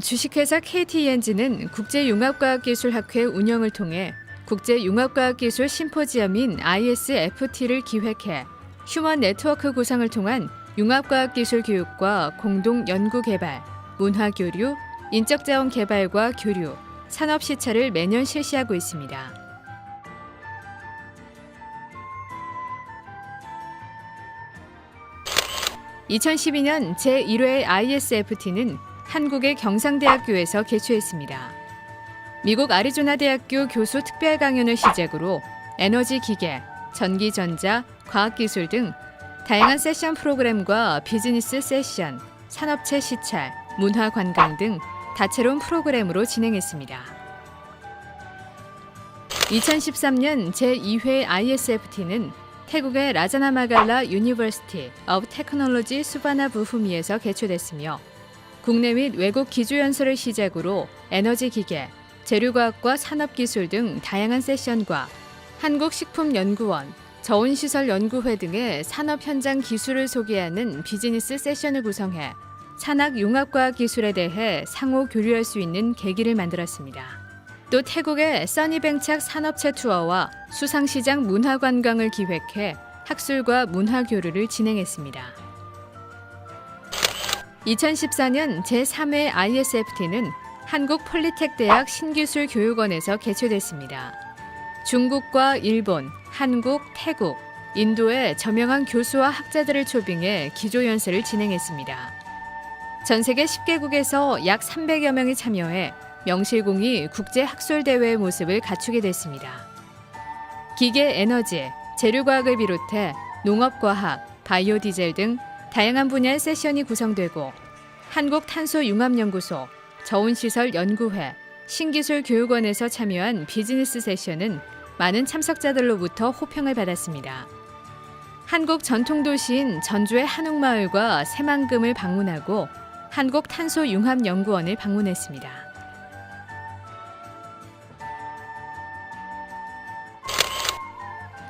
주식회사 KTENG는 국제융합과학기술학회 운영을 통해 국제융합과학기술 심포지엄인 ISFT를 기획해 휴먼 네트워크 구상을 통한 융합과학기술 교육과 공동 연구 개발, 문화 교류, 인적 자원 개발과 교류, 산업 시찰을 매년 실시하고 있습니다. (2012년) 제1회 ISFT는 한국의 경상대학교에서 개최했습니다. 미국 아리조나 대학교 교수 특별 강연을 시작으로 에너지 기계, 전기 전자, 과학기술 등 다양한 세션 프로그램과 비즈니스 세션, 산업체 시찰, 문화 관광 등 다채로운 프로그램으로 진행했습니다. 2013년 제2회 ISFT는 태국의 라자나마갈라 유니버시티 오브 테크놀로지 수바나 부후미에서 개최됐으며 국내 및 외국 기조연설을 시작으로 에너지 기계, 재료과학과 산업기술 등 다양한 세션과 한국식품연구원, 저온시설연구회 등의 산업 현장 기술을 소개하는 비즈니스 세션을 구성해 산학 융합과학 기술에 대해 상호 교류할 수 있는 계기를 만들었습니다. 또 태국의 써니뱅착 산업체 투어와 수상시장 문화관광을 기획해 학술과 문화 교류를 진행했습니다. 2014년 제3회 ISFT는 한국 폴리텍 대학 신기술 교육원에서 개최됐습니다. 중국과 일본, 한국, 태국, 인도의 저명한 교수와 학자들을 초빙해 기조 연설을 진행했습니다. 전 세계 10개국에서 약 300여 명이 참여해 명실공히 국제 학술 대회의 모습을 갖추게 됐습니다. 기계 에너지, 재료과학을 비롯해 농업과학, 바이오 디젤 등 다양한 분야의 세션이 구성되고 한국 탄소 융합 연구소, 저온시설 연구회, 신기술 교육원에서 참여한 비즈니스 세션은 많은 참석자들로부터 호평을 받았습니다. 한국 전통 도시인 전주의 한옥마을과 새만금을 방문하고 한국 탄소 융합 연구원을 방문했습니다.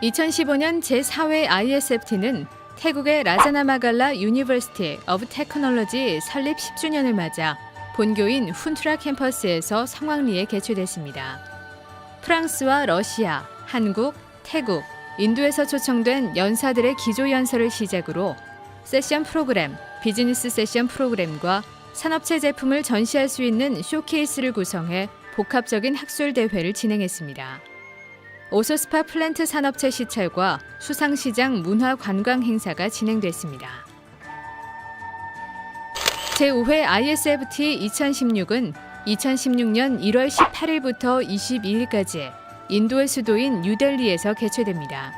(2015년) 제4회 ISFT는 태국의 라자나마갈라 유니버시티 오브 테크놀로지 설립 10주년을 맞아 본교인 훈트라 캠퍼스에서 성황리에 개최됐습니다. 프랑스와 러시아, 한국, 태국, 인도에서 초청된 연사들의 기조 연설을 시작으로 세션 프로그램, 비즈니스 세션 프로그램과 산업체 제품을 전시할 수 있는 쇼케이스를 구성해 복합적인 학술 대회를 진행했습니다. 오소스파 플랜트 산업체 시찰과 수상시장 문화 관광 행사가 진행됐습니다. 제5회 ISFT 2016은 2016년 1월 18일부터 22일까지 인도의 수도인 뉴델리에서 개최됩니다.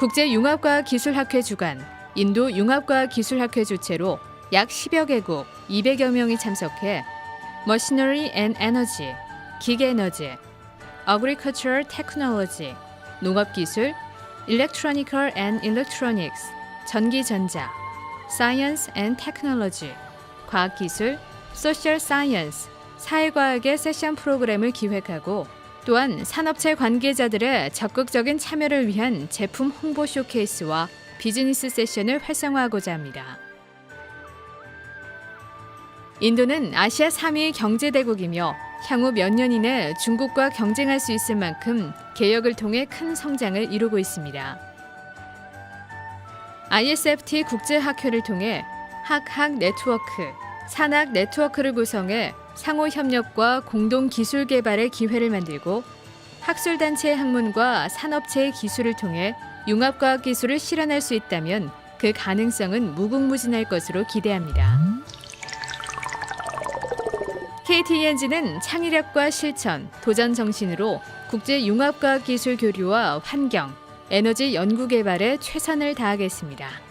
국제융합과학기술학회 주관, 인도 융합과학기술학회 주최로 약 10여 개국 200여 명이 참석해 머시너리 앤 에너지, 기계 에너지, Agricultural Technology, 농업기술, Electronical and Electronics, 전기전자, Science and Technology, 과학기술, Social Science, 사회과학의 세션 프로그램을 기획하고 또한 산업체 관계자들의 적극적인 참여를 위한 제품 홍보 쇼케이스와 비즈니스 세션을 활성화하고자 합니다. 인도는 아시아 3위 경제대국이며 향후 몇 년 이내 중국과 경쟁할 수 있을 만큼 개혁을 통해 큰 성장을 이루고 있습니다. ISFT 국제 학회를 통해 학학 네트워크, 산학 네트워크를 구성해 상호 협력과 공동 기술 개발의 기회를 만들고 학술 단체의 학문과 산업체의 기술을 통해 융합과학 기술을 실현할 수 있다면 그 가능성은 무궁무진할 것으로 기대합니다. KTENG는 창의력과 실천, 도전 정신으로 국제 융합과학 기술 교류와 환경, 에너지 연구 개발에 최선을 다하겠습니다.